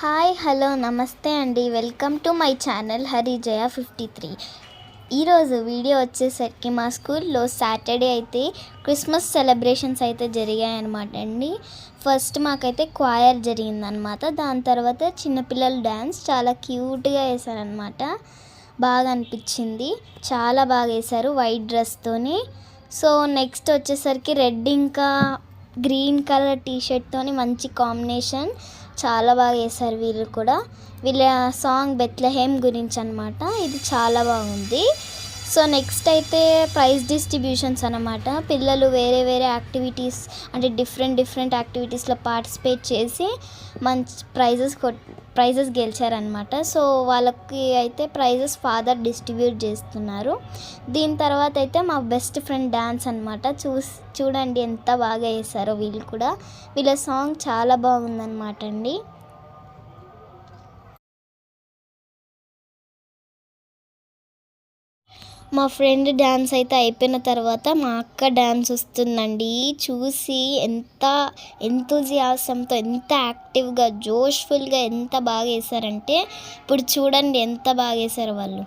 Hi hello నమస్తే అండి. Welcome to my channel Harijaya fifty three. ఈరోజు వీడియో వచ్చేసరికి మా స్కూల్లో సాటర్డే అయితే క్రిస్మస్ సెలబ్రేషన్స్ అయితే జరిగాయన్నమాట అండి. ఫస్ట్ మాకైతే క్వాయర్ జరిగిందనమాట దాని తర్వాత చిన్నపిల్లల డ్యాన్స్ చాలా క్యూట్గా వేశారనమాట బాగా అనిపించింది. చాలా బాగా వేశారు వైట్ డ్రెస్తోని. సో నెక్స్ట్ వచ్చేసరికి రెడ్ ఇంకా గ్రీన్ కలర్ టీ షర్ట్తోని మంచి కాంబినేషన్. చాలా బాగా వేశారు వీళ్ళు కూడా. వీళ్ళ సాంగ్ బెత్లహేమ్ గురించి అనమాట ఇది చాలా బాగుంది. సో నెక్స్ట్ అయితే ప్రైజ్ డిస్ట్రిబ్యూషన్స్ అనమాట పిల్లలు వేరే వేరే యాక్టివిటీస్ అంటే డిఫరెంట్ డిఫరెంట్ యాక్టివిటీస్లో పార్టిసిపేట్ చేసి మంచి ప్రైజెస్ కొట్ ప్రైజెస్ గెలిచారనమాట సో వాళ్ళకి అయితే ప్రైజెస్ ఫాదర్ డిస్ట్రిబ్యూట్ చేస్తున్నారు. దీని తర్వాత అయితే మా బెస్ట్ ఫ్రెండ్ డ్యాన్స్ అనమాట చూసి చూడండి ఎంత బాగా వేశారో వీళ్ళు కూడా. వీళ్ళ సాంగ్ చాలా బాగుందన్నమాట అండి. మా ఫ్రెండ్ డ్యాన్స్ అయితే అయిపోయిన తర్వాత మా అక్క డ్యాన్స్ వస్తుందండి. చూసి ఎంత ఎంతూజియాసంతో ఎంత యాక్టివ్గా జోష్ఫుల్గా ఎంత బాగా వేశారంటే ఇప్పుడు చూడండి ఎంత బాగా వేశారు వాళ్ళు.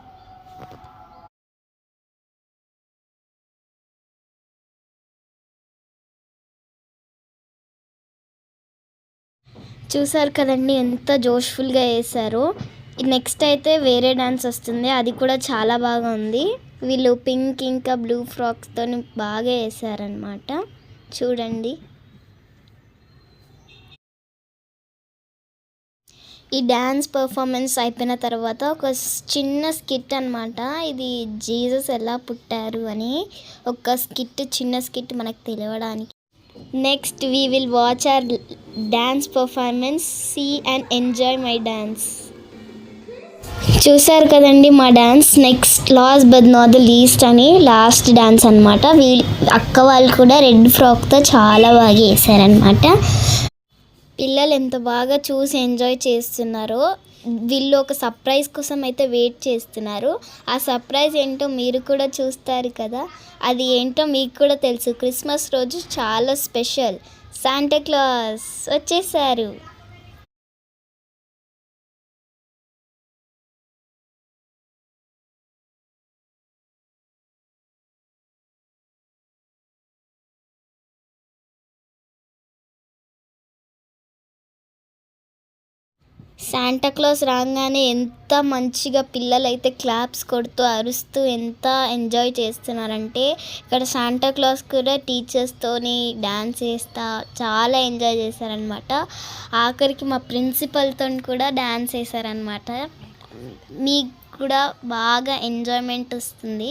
చూసారు కదండి ఎంత జోష్ఫుల్గా వేశారు. నెక్స్ట్ అయితే వేరే డ్యాన్స్ వస్తుంది. అది కూడా చాలా బాగా ఉంది. వీళ్ళు పింక్ ఇంకా బ్లూ ఫ్రాక్స్తో బాగా వేసారనమాట చూడండి. ఈ డ్యాన్స్ పర్ఫార్మెన్స్ అయిపోయిన తర్వాత ఒక చిన్న స్కిట్ అనమాట ఇది జీసస్ ఎలా పుట్టారు అని ఒక స్కిట్ చిన్న స్కిట్ మనకు తెలియడానికి next we will watch our dance performance see and enjoy my dance చూసారు కదండి మా dance next last but not the least అని లాస్ట్ డ్యాన్స్ అనమాట వీ అక్క వాళ్ళు కూడా రెడ్ ఫ్రాక్తో చాలా బాగా వేసారనమాట పిల్లలు ఎంత బాగా చూసి ఎంజాయ్ చేస్తున్నారో వీళ్ళు ఒక సర్ప్రైజ్ కోసం అయితే వెయిట్ చేస్తున్నారు. ఆ సర్ప్రైజ్ ఏంటో మీరు కూడా చూస్తారు కదా అది ఏంటో మీకు కూడా తెలుసు. క్రిస్మస్ రోజు చాలా స్పెషల్. శాంటాక్లాస్ వచ్చేసారు. శాంటాక్లాస్ రాగానే ఎంత మంచిగా పిల్లలు అయితే క్లాప్స్ కొడుతూ అరుస్తూ ఎంత ఎంజాయ్ చేస్తున్నారంటే ఇక్కడ శాంటాక్లాస్ కూడా టీచర్స్తోని డ్యాన్స్ వేస్తా చాలా ఎంజాయ్ చేశారనమాట ఆఖరికి మా ప్రిన్సిపల్తో కూడా డ్యాన్స్ వేశారనమాట మీకు కూడా బాగా ఎంజాయ్మెంట్ వస్తుంది.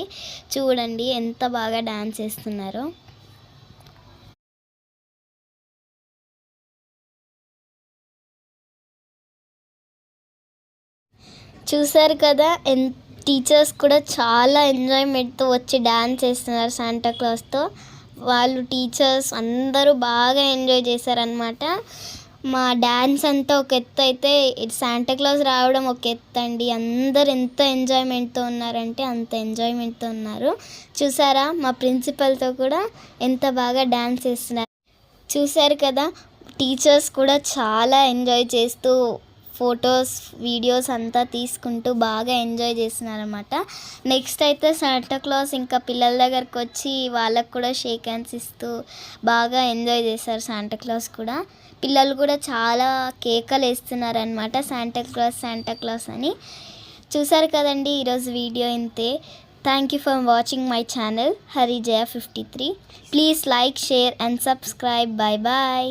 చూడండి ఎంత బాగా డ్యాన్స్ చేస్తున్నారో. చూసారు కదా ఎన్ టీచర్స్ కూడా చాలా ఎంజాయ్మెంట్తో వచ్చి డ్యాన్స్ చేస్తున్నారు శాంటా క్లాస్తో వాళ్ళు టీచర్స్ అందరూ బాగా ఎంజాయ్ చేశారనమాట మా డ్యాన్స్ అంతా ఒక ఎత్తు అయితే శాంటా క్లాస్ రావడం ఒక ఎత్తు అండి. అందరు ఎంత ఎంజాయ్మెంట్తో ఉన్నారంటే అంత ఎంజాయ్మెంట్తో ఉన్నారు. చూసారా మా ప్రిన్సిపల్తో కూడా ఎంత బాగా డ్యాన్స్ చేస్తున్నారు. చూశారు కదా టీచర్స్ కూడా చాలా ఎంజాయ్ చేస్తూ ఫొటోస్ వీడియోస్ అంతా తీసుకుంటూ బాగా ఎంజాయ్ చేస్తున్నారనమాట నెక్స్ట్ అయితే శాంటా క్లాస్ ఇంకా పిల్లల దగ్గరకు వచ్చి వాళ్ళకు కూడా షేక్ హ్యాండ్స్ ఇస్తూ బాగా ఎంజాయ్ చేశారు శాంటా క్లాస్ కూడా. పిల్లలు కూడా చాలా కేకలు వేస్తున్నారనమాట శాంటా క్లాస్ శాంటా క్లాస్ అని. చూసారు కదండి ఈరోజు వీడియో ఇంతే. Thank you for watching my channel Hari Jaya fifty three please like share and subscribe bye bye